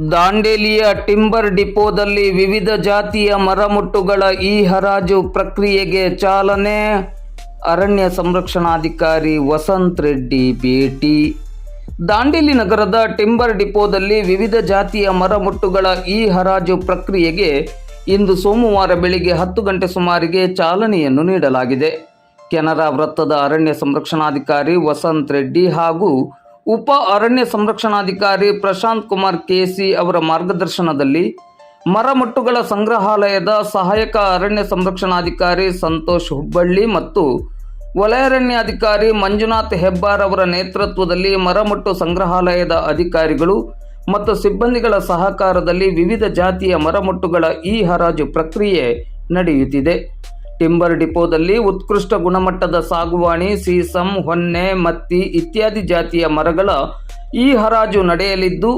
ದಾಂಡೇಲಿಯ timber ಡಿಪೋದಲ್ಲಿ ವಿವಿಧ ಜಾತಿಯ ಮರಮುಟ್ಟುಗಳ ಈ ಹರಾಜು ಪ್ರಕ್ರಿಯೆಗೆ ಚಾಲನೆ. ಅರಣ್ಯ ಸಂರಕ್ಷಣಾಧಿಕಾರಿ ವಸಂತ್ ರೆಡ್ಡಿ ಭೇಟಿ. ದಾಂಡೇಲಿ ನಗರದ ಟಿಂಬರ್ ಡಿಪೋದಲ್ಲಿ ವಿವಿಧ ಜಾತಿಯ ಮರಮುಟ್ಟುಗಳ ಈ ಹರಾಜು ಪ್ರಕ್ರಿಯೆಗೆ ಇಂದು ಸೋಮವಾರ ಬೆಳಿಗ್ಗೆ ಹತ್ತು ಗಂಟೆ ಸುಮಾರಿಗೆ ಚಾಲನೆಯನ್ನು ನೀಡಲಾಗಿದೆ. ಕೆನರಾ ವೃತ್ತದ ಅರಣ್ಯ ಸಂರಕ್ಷಣಾಧಿಕಾರಿ ವಸಂತ್ ರೆಡ್ಡಿ ಹಾಗೂ ಉಪ ಅರಣ್ಯ ಸಂರಕ್ಷಣಾಧಿಕಾರಿ ಪ್ರಶಾಂತ್ ಕುಮಾರ್ ಕೆಸಿ ಅವರ ಮಾರ್ಗದರ್ಶನದಲ್ಲಿ ಮರಮಟ್ಟುಗಳ ಸಂಗ್ರಹಾಲಯದ ಸಹಾಯಕ ಅರಣ್ಯ ಸಂರಕ್ಷಣಾಧಿಕಾರಿ ಸಂತೋಷ್ ಹುಬ್ಬಳ್ಳಿ ಮತ್ತು ವಲಯಾರಣ್ಯಾಧಿಕಾರಿ ಮಂಜುನಾಥ್ ಹೆಬ್ಬಾರ್ ಅವರ ನೇತೃತ್ವದಲ್ಲಿ ಮರಮಟ್ಟು ಸಂಗ್ರಹಾಲಯದ ಅಧಿಕಾರಿಗಳು ಮತ್ತು ಸಿಬ್ಬಂದಿಗಳ ಸಹಕಾರದಲ್ಲಿ ವಿವಿಧ ಜಾತಿಯ ಮರಮಟ್ಟುಗಳ ಈ ಹರಾಜು ಪ್ರಕ್ರಿಯೆ ನಡೆಯುತ್ತಿದೆ. ಟಿಂಬರ್ ಡಿಪೋದಲ್ಲಿ ಉತ್ಕೃಷ್ಟ ಗುಣಮಟ್ಟದ ಸಾಗುವಾಣಿ, ಸೀಸಂ, ಹೊನ್ನೆ, ಮತ್ತಿ ಇತ್ಯಾದಿ ಜಾತಿಯ ಮರಗಳ ಈ ಹರಾಜು ನಡೆಯಲಿದ್ದು,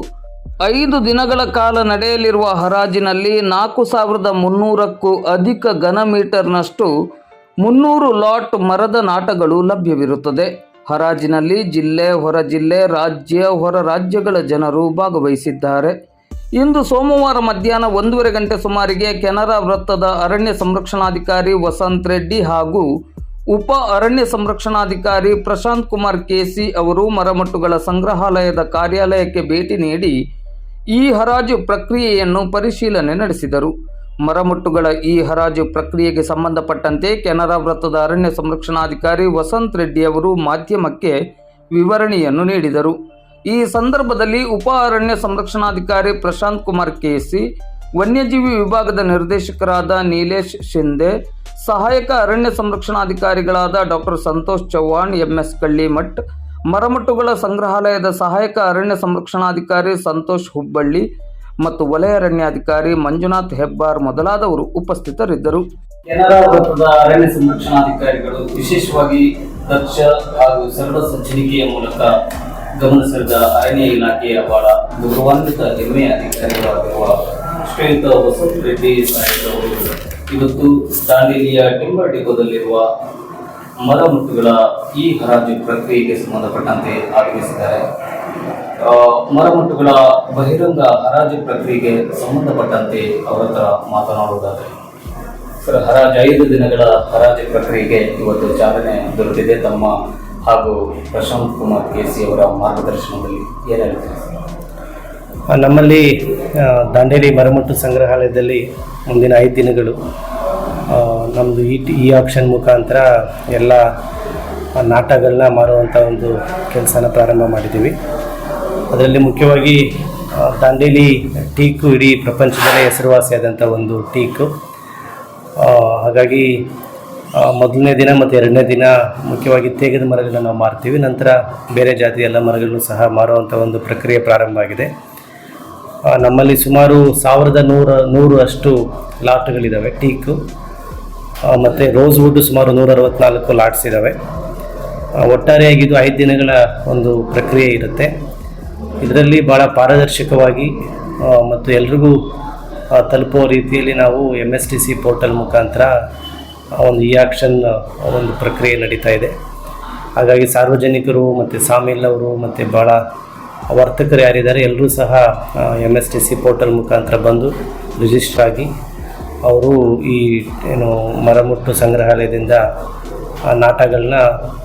ಐದು ದಿನಗಳ ಕಾಲ ನಡೆಯಲಿರುವ ಹರಾಜಿನಲ್ಲಿ ನಾಲ್ಕು ಸಾವಿರದ ಮುನ್ನೂರಕ್ಕೂ ಅಧಿಕ ಘನ ಮೀಟರ್ನಷ್ಟು ಮುನ್ನೂರು ಲಾಟ್ ಮರದ ನಾಟಗಳು ಲಭ್ಯವಿರುತ್ತದೆ. ಹರಾಜಿನಲ್ಲಿ ಜಿಲ್ಲೆ, ಹೊರ ಜಿಲ್ಲೆ, ರಾಜ್ಯ, ಹೊರ ರಾಜ್ಯಗಳ ಜನರು ಭಾಗವಹಿಸಿದ್ದಾರೆ. ಇಂದು ಸೋಮವಾರ ಮಧ್ಯಾಹ್ನ ಒಂದೂವರೆ ಗಂಟೆ ಸುಮಾರಿಗೆ ಕೆನರಾ ವೃತ್ತದ ಅರಣ್ಯ ಸಂರಕ್ಷಣಾಧಿಕಾರಿ ವಸಂತ್ ರೆಡ್ಡಿ ಹಾಗೂ ಉಪ ಅರಣ್ಯ ಸಂರಕ್ಷಣಾಧಿಕಾರಿ ಪ್ರಶಾಂತ್ ಕುಮಾರ್ ಕೆಸಿ ಅವರು ಮರಮಟ್ಟುಗಳ ಸಂಗ್ರಹಾಲಯದ ಕಾರ್ಯಾಲಯಕ್ಕೆ ಭೇಟಿ ನೀಡಿ ಈ ಹರಾಜು ಪ್ರಕ್ರಿಯೆಯನ್ನು ಪರಿಶೀಲನೆ ನಡೆಸಿದರು. ಮರಮಟ್ಟುಗಳ ಈ ಹರಾಜು ಪ್ರಕ್ರಿಯೆಗೆ ಸಂಬಂಧಪಟ್ಟಂತೆ ಕೆನರಾ ವೃತ್ತದ ಅರಣ್ಯ ಸಂರಕ್ಷಣಾಧಿಕಾರಿ ವಸಂತ್ ರೆಡ್ಡಿ ಅವರು ಮಾಧ್ಯಮಕ್ಕೆ ವಿವರಣೆಯನ್ನು ನೀಡಿದರು. ಈ ಸಂದರ್ಭದಲ್ಲಿ ಉಪ ಅರಣ್ಯ ಸಂರಕ್ಷಣಾಧಿಕಾರಿ ಪ್ರಶಾಂತ್ ಕುಮಾರ್ ಕೆಸಿ, ವನ್ಯಜೀವಿ ವಿಭಾಗದ ನಿರ್ದೇಶಕರಾದ ನೀಲೇಶ್ ಶಿಂದೆ, ಸಹಾಯಕ ಅರಣ್ಯ ಸಂರಕ್ಷಣಾಧಿಕಾರಿಗಳಾದ ಡಾಕ್ಟರ್ ಸಂತೋಷ್ ಚವ್ಹಾಣ್, ಎಂಎಸ್ ಕಳ್ಳಿಮಠ್, ಮರಮಟ್ಟುಗಳ ಸಂಗ್ರಹಾಲಯದ ಸಹಾಯಕ ಅರಣ್ಯ ಸಂರಕ್ಷಣಾಧಿಕಾರಿ ಸಂತೋಷ್ ಹುಬ್ಬಳ್ಳಿ ಮತ್ತು ವಲಯ ಅರಣ್ಯಾಧಿಕಾರಿ ಮಂಜುನಾಥ್ ಹೆಬ್ಬಾರ್ ಮೊದಲಾದವರು ಉಪಸ್ಥಿತರಿದ್ದರು. ಕೆನರಾ ವೃತ್ತದ ಅರಣ್ಯ ಸಂರಕ್ಷಣಾಧಿಕಾರಿಗಳು ವಿಶೇಷವಾಗಿ ದಕ್ಷ ಹಾಗೂ ಸರಳ ಮೂಲಕ ಗಮನಿಸಿದ ಅರಣ್ಯ ಇಲಾಖೆಯ ಬಹಳ ಗೌರವಾನ್ವಿತ ಹೆಮ್ಮೆಯ ಅಧಿಕಾರಿಗಳಾಗಿರುವ ಶ್ರೀಯುತ ವಸಂತ ರೆಡ್ಡಿ ಸಾಹೇಬ್ ಅವರು ಇವತ್ತು ದಾಂಡೇಲಿಯ ಟಿಂಬರ್ ಡಿಪೋದಲ್ಲಿರುವ ಮರಮುಟ್ಟುಗಳ ಈ ಹರಾಜು ಪ್ರಕ್ರಿಯೆಗೆ ಸಂಬಂಧಪಟ್ಟಂತೆ ಆಗಮಿಸಿದ್ದಾರೆ ಮರಮುಟ್ಟುಗಳ ಬಹಿರಂಗ ಹರಾಜು ಪ್ರಕ್ರಿಯೆಗೆ ಸಂಬಂಧಪಟ್ಟಂತೆ ಅವರ ಹತ್ರ ಮಾತನಾಡುವುದಾದರೆ, ಸರ್, ಹರಾಜು ಐದು ದಿನಗಳ ಹರಾಜು ಪ್ರಕ್ರಿಯೆಗೆ ಇವತ್ತು ಚಾಲನೆ ದೊರೆತಿದೆ. ತಮ್ಮ ಹಾಗೂ ಪ್ರಶಾಂತ್ ಕುಮಾರ್ ಕೆ ಸಿ ಅವರ ಮಾರ್ಗದರ್ಶನದಲ್ಲಿ ಏನು ಹೇಳ್ತೀರಿ ಸರ್? ಆ, ನಮ್ಮಲ್ಲಿ ದಾಂಡೇಲಿ ಮರಮಟ್ಟು ಸಂಗ್ರಹಾಲಯದಲ್ಲಿ ಮುಂದಿನ ಐದು ದಿನಗಳು ನಮ್ಮದು ಈ ಈ ಆಪ್ಷನ್ ಮುಖಾಂತರ ಎಲ್ಲ ನಾಟಕಗಳನ್ನ ಮಾರುವಂಥ ಒಂದು ಕೆಲಸನ ಪ್ರಾರಂಭ ಮಾಡಿದ್ದೀವಿ ಅದರಲ್ಲಿ ಮುಖ್ಯವಾಗಿ ದಾಂಡೇಲಿ ಟೀಕು ಇಡೀ ಪ್ರಪಂಚದಲ್ಲೇ ಹೆಸರುವಾಸಿಯಾದಂಥ ಒಂದು ಟೀಕು ಹಾಗಾಗಿ ಮೊದಲನೇ ದಿನ ಮತ್ತು ಎರಡನೇ ದಿನ ಮುಖ್ಯವಾಗಿ ತೇಗದ ಮರಗಳನ್ನು ನಾವು ಮಾರ್ತೀವಿ. ನಂತರ ಬೇರೆ ಜಾತಿಯ ಎಲ್ಲ ಮರಗಳನ್ನು ಸಹ ಮಾರುವಂಥ ಒಂದು ಪ್ರಕ್ರಿಯೆ ಪ್ರಾರಂಭ ಆಗಿದೆ. ನಮ್ಮಲ್ಲಿ ಸುಮಾರು ಸಾವಿರದ ನೂರ ನೂರು ಅಷ್ಟು ಲಾಟ್ಗಳಿದ್ದಾವೆ ಟೀಕು ಮತ್ತು ರೋಸ್ ವುಡ್ ಸುಮಾರು ನೂರ ಅರವತ್ನಾಲ್ಕು ಲಾಟ್ಸ್ ಇದ್ದಾವೆ ಒಟ್ಟಾರೆಯಾಗಿ ಇದು ಐದು ದಿನಗಳ ಒಂದು ಪ್ರಕ್ರಿಯೆ ಇರುತ್ತೆ. ಇದರಲ್ಲಿ ಭಾಳ ಪಾರದರ್ಶಕವಾಗಿ ಮತ್ತು ಎಲ್ರಿಗೂ ತಲುಪೋ ರೀತಿಯಲ್ಲಿ ನಾವು M S T C portal ಮುಖಾಂತರ ಆ, ಒಂದು ಈ ಆಕ್ಷನ್ ಒಂದು ಪ್ರಕ್ರಿಯೆ ನಡೀತಾ ಇದೆ. ಹಾಗಾಗಿ ಸಾರ್ವಜನಿಕರು ಮತ್ತು ಸಾಮಿಲ್ ಮತ್ತು ಭಾಳ ವರ್ತಕರು ಯಾರಿದ್ದಾರೆ ಎಲ್ಲರೂ ಸಹ M S T C portal ಮುಖಾಂತರ ಬಂದು ರಿಜಿಸ್ಟರ್ ಆಗಿ ಅವರು ಈ ಏನು ಮರಮುಟ್ಟು ಸಂಗ್ರಹಾಲಯದಿಂದ ಆ ನಾಟಗಳನ್ನ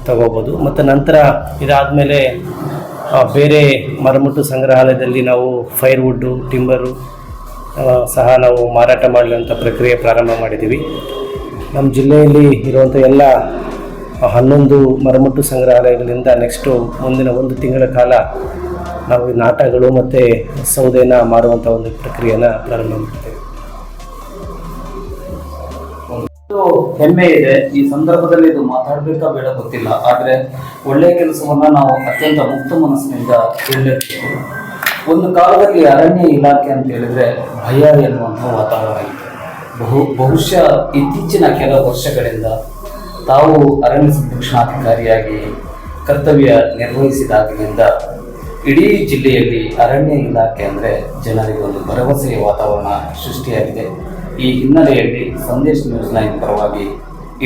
ತಗೋಬೋದು. ಮತ್ತು ನಂತರ ಇದಾದಮೇಲೆ ಬೇರೆ ಮರಮುಟ್ಟು ಸಂಗ್ರಹಾಲಯದಲ್ಲಿ ನಾವು ಫೈರ್ವುಡ್ಡು ಟಿಂಬರು ಸಹ ನಾವು ಮಾರಾಟ ಮಾಡಲಂಥ ಪ್ರಕ್ರಿಯೆ ಪ್ರಾರಂಭ ಮಾಡಿದ್ದೀವಿ. ನಮ್ಮ ಜಿಲ್ಲೆಯಲ್ಲಿ ಇರುವಂಥ ಎಲ್ಲ ಹನ್ನೊಂದು ಮರಮುಟ್ಟು ಸಂಗ್ರಹಾಲಯಗಳಿಂದ ನೆಕ್ಸ್ಟು ಮುಂದಿನ ಒಂದು ತಿಂಗಳ ಕಾಲ ನಾವು ಈ ನಾಟಗಳು ಮತ್ತು ಸೌದೆನ ಮಾಡುವಂಥ ಒಂದು ಪ್ರಕ್ರಿಯೆನ ಪ್ರಾರಂಭ ಮಾಡ್ತೇವೆ. ಹೆಮ್ಮೆ ಇದೆ. ಈ ಸಂದರ್ಭದಲ್ಲಿ ಇದು ಮಾತಾಡಬೇಕಾ ಬೇಡ ಗೊತ್ತಿಲ್ಲ. ಆದರೆ ಒಳ್ಳೆಯ ಕೆಲಸವನ್ನ ನಾವು ಅತ್ಯಂತ ಮುಕ್ತ ಮನಸ್ಸಿನಿಂದ ಹೇಳಲೇಬೇಕು ಒಂದು ಕಾಲದಲ್ಲಿ ಅರಣ್ಯ ಇಲಾಖೆ ಅಂತ ಹೇಳಿದ್ರೆ ಭಯ ಎನ್ನುವಂಥ ವಾತಾವರಣ ಬಹು, ಬಹುಶಃ ಇತ್ತೀಚಿನ ಕೆಲ ವರ್ಷಗಳಿಂದ ತಾವು ಅರಣ್ಯ ಸಂರಕ್ಷಣಾಧಿಕಾರಿಯಾಗಿ ಕರ್ತವ್ಯ ನಿರ್ವಹಿಸಿದಾಗಿನಿಂದ ಇಡೀ ಜಿಲ್ಲೆಯಲ್ಲಿ ಅರಣ್ಯ ಇಲಾಖೆ ಅಂದರೆ ಜನರಿಗೆ ಒಂದು ಭರವಸೆಯ ವಾತಾವರಣ ಸೃಷ್ಟಿಯಾಗಿದೆ. ಈ ಹಿನ್ನೆಲೆಯಲ್ಲಿ ಸಂದೇಶ್ ನ್ಯೂಸ್ ನೈನ್ ಪರವಾಗಿ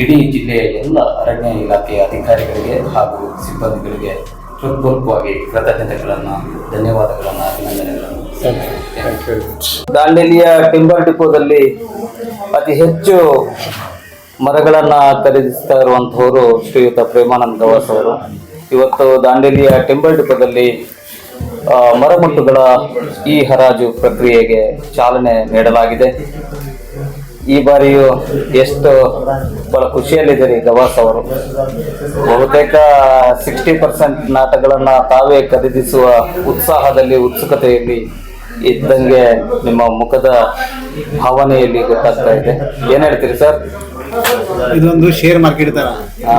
ಇಡೀ ಜಿಲ್ಲೆಯ ಎಲ್ಲ ಅರಣ್ಯ ಇಲಾಖೆಯ ಅಧಿಕಾರಿಗಳಿಗೆ ಹಾಗೂ ಸಿಬ್ಬಂದಿಗಳಿಗೆ ಹೃತ್ಪೂರ್ವಕವಾಗಿ ಕೃತಜ್ಞತೆಗಳನ್ನು, ಧನ್ಯವಾದಗಳನ್ನು, ಅಭಿನಂದನೆಗಳನ್ನು ದಾಂಡೇಲಿಯ ಟಿಂಬರ್ ಡಿಪೋದಲ್ಲಿ ಅತಿ ಹೆಚ್ಚು ಮರಗಳನ್ನು ಖರೀದಿಸ್ತಾ ಇರುವಂತಹವರು ಶ್ರೀಯುತ ಪ್ರೇಮಾನಂದ ಗವಾಸ್ ಅವರು. ಇವತ್ತು ದಾಂಡೇಲಿಯ ಟಿಂಬರ್ ಡಿಪೋದಲ್ಲಿ ಮರಮುಟ್ಟುಗಳ ಈ ಹರಾಜು ಪ್ರಕ್ರಿಯೆಗೆ ಚಾಲನೆ ನೀಡಲಾಗಿದೆ. ಈ ಬಾರಿಯೂ ಎಷ್ಟು ಬಹಳ ಖುಷಿಯಲ್ಲಿದ್ದೀರಿ ಗವಾಸ್ ಅವರು. ಬಹುತೇಕ ಸಿಕ್ಸ್ಟಿ ಪರ್ಸೆಂಟ್ ನಾಟಗಳನ್ನು ತಾವೇ ಖರೀದಿಸುವ ಉತ್ಸಾಹದಲ್ಲಿ, ಉತ್ಸುಕತೆಯಲ್ಲಿ ಇದ್ದಂಗೆ ನಿಮ್ಮ ಮುಖದ ಭಾವನೆಯಲ್ಲಿ ಗೊತ್ತಾಗ್ತಾ ಇದೆ. ಏನ್ ಹೇಳ್ತೀರಿ ಸರ್? ಇದೊಂದು ಶೇರ್ ಮಾರ್ಕೆಟ್ ತರ.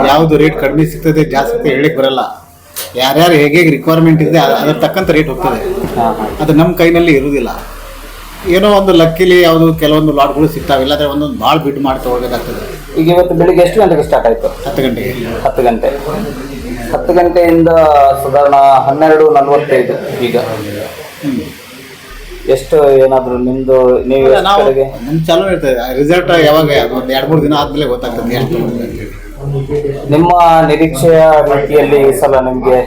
ಯಾವ್ದು ರೇಟ್ ಕಡಿಮೆ ಸಿಗ್ತದೆ ಜಾಸ್ತಿ ಸಿಗ್ತದೆ ಹೇಳಿಕ್ ಬರಲ್ಲ. ಯಾರ್ಯಾರು ಹೇಗೆ ರಿಕ್ವೈರ್ಮೆಂಟ್ ಇದೆ ಅದ್- ಅದ್ರ ತಕ್ಕಂತ ರೇಟ್ ಹೋಗ್ತದೆ. ಅದು ನಮ್ಮ ಕೈನಲ್ಲಿ ಇರುವುದಿಲ್ಲ ಏನೋ ಒಂದು ಲಕ್ಕಿಲಿ ಯಾವುದು ಕೆಲವೊಂದು ಲಾಟ್ಗಳು ಸಿಗ್ತಾವೆ ಇಲ್ಲಾಂದ್ರೆ ಒಂದೊಂದು ಭಾಳ ಬಿಟ್ಟು ಮಾಡಿ ತಗೋಬೇಕಾಗ್ತದೆ ಈಗ ಇವತ್ತು ಬೆಳಿಗ್ಗೆ ಎಷ್ಟು ಗಂಟೆಗೆ ಸ್ಟಾರ್ಟ್ ಆಯ್ತು? ಹತ್ತು ಗಂಟೆಗೆ ಹತ್ತು ಗಂಟೆ. ಹತ್ತು ಗಂಟೆಯಿಂದ ಸಾಧಾರಣ ಹನ್ನೆರಡು ನಲವತ್ತೈದು ಈಗ. ಎಷ್ಟು ಏನಾದ್ರು ನಿಮ್ದು ನೀವು ಎಷ್ಟು ನಾವು ಕಡೆಗೆ? ನಮ್ ಚಾಲೂ ಇರ್ತದೆ. ರಿಸಲ್ಟ್ ಯಾವಾಗ ಅದು ಒಂದು ಎರಡು ಮೂರು ದಿನ ಆದ್ಮೇಲೆ ಗೊತ್ತಾಗ್ತದೆ ಎಷ್ಟು ಅಂತ ಹೇಳಿ. ನಿಮ್ಮ ನಿರೀಕ್ಷೆಯ ರೀತಿಯಲ್ಲಿ ಈ ಸಲ ನಿಮ್ಗೆ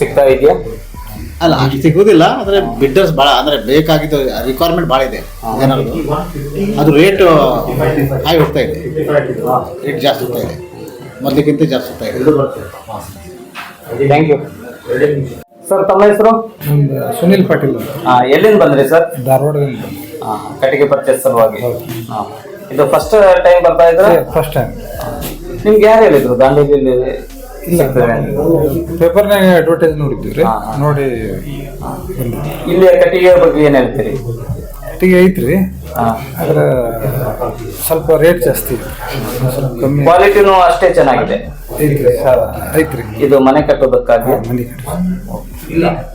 ಸಿಗ್ತಾ ಇದೆಯಾ? ಅಲ್ಲ ಅಷ್ಟು ಸಿಗುವುದಿಲ್ಲ ಅಂದ್ರೆ ಬಿಡ್ಡರ್ಸ್ ಭಾಳ ಅಂದ್ರೆ ಬೇಕಾಗಿದ್ದು ರಿಕ್ವೈರ್ಮೆಂಟ್ ಭಾಳ ಇದೆ ಜನರದು. ಅದು ರೇಟ್ ಹಾಗೆ ಹೋಗ್ತಾ ಇದೆ. ರೇಟ್ ಜಾಸ್ತಿ ಹೋಗ್ತಾ ಇದೆ. ಮೊದಲಿಗಿಂತ ಜಾಸ್ತಿ ಹೋಗ್ತಾ ಇದೆ. ಥ್ಯಾಂಕ್ ಯು ಸರ್ ತಮ್ಮ ಹೆಸರು? ಸುನಿಲ್ ಪಾಟೀಲ್ ಎಲ್ಲಿಂದ ಬಂದ್ರಿ ಸರ್? ಧಾರವಾಡದಿಂದ. ಹಾ, ಕಟ್ಟಿಗೆ ಪರ್ಚೇಸ್ ಸಲುವಾಗಿ. ಇದು ಫಸ್ಟ್ ಟೈಮ್ ಬರ್ತಾ ಇದ್ರೆ ಫಸ್ಟ್ ಟೈಮ್ ನಿಮ್ಗೆ ಯಾರು ಹೇಳಿದ್ರು? ದಾಂಡೇಲಿಯಲ್ಲಿ ಇಲ್ಲ ಸಿಗ್ತದೆ ಅಂತ? ಪೇಪರ್ನಾಗ ಅಡ್ವರ್ಟೈಸ್ ನೋಡಿದ್ವಿ ರೀ. ಹಾ, ಹಾ. ನೋಡಿ ಇಲ್ಲಿ ಕಟ್ಟಿಗೆ ಬಗ್ಗೆ ಏನ್ ಹೇಳ್ತೀರಿ? ಕಟ್ಟಿಗೆ ಐತ್ರಿ. ಆ, ಆದ್ರೆ ಸ್ವಲ್ಪ ರೇಟ್ ಜಾಸ್ತಿ ಒಂದ್ ಸ್ವಲ್ಪ ಕಮ್ಮಿ. ಕ್ವಾಲಿಟಿನೂ ಅಷ್ಟೇ ಚೆನ್ನಾಗಿದೆ. ಐತ್ರಿ ಸಾ- ಐತ್ರಿ. ಇದು ಮನೆ ಕಟ್ಟೋದಕ್ಕಾಗಿ ಮನೆ You.